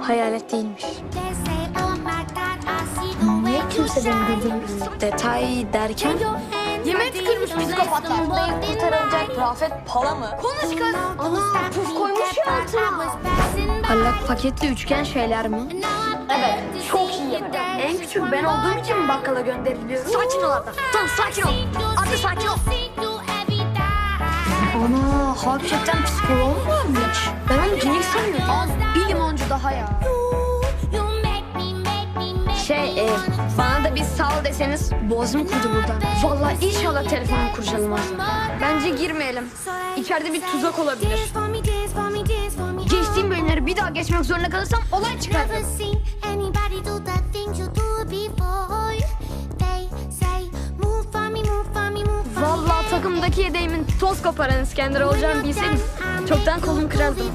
Hayalet değilmiş. Niye kimse beni durdurmuyor? Detay derken Yemek tükürmüş psikopatlar. kurtarılacak Rafet Pala mı? Konuş kız. Ana puf koymuş ya altına. Parlak paketli üçgen şeyler mi? Evet çok iyi. En küçük ben olduğum için mi bakkala gönderiliyorum? Sakin ol Arda. Tamam sakin ol. Ana hakikaten psikolog varmış? Ben onu geyik sanıyordum. Az bir limoncu daha ya. Şey, e, bana da bir sal deseniz boğazım kurudu burada. Vallahi inşallah telefonum kurcalamaz. Bence girmeyelim. İçeride bir tuzak olabilir. Geçtiğim bölümleri bir daha geçmek zorunda kalırsam olay çıkar. Takımdaki yedeğimin toz koparan İskender olacağını bilseydim çoktan kolumu kırardım.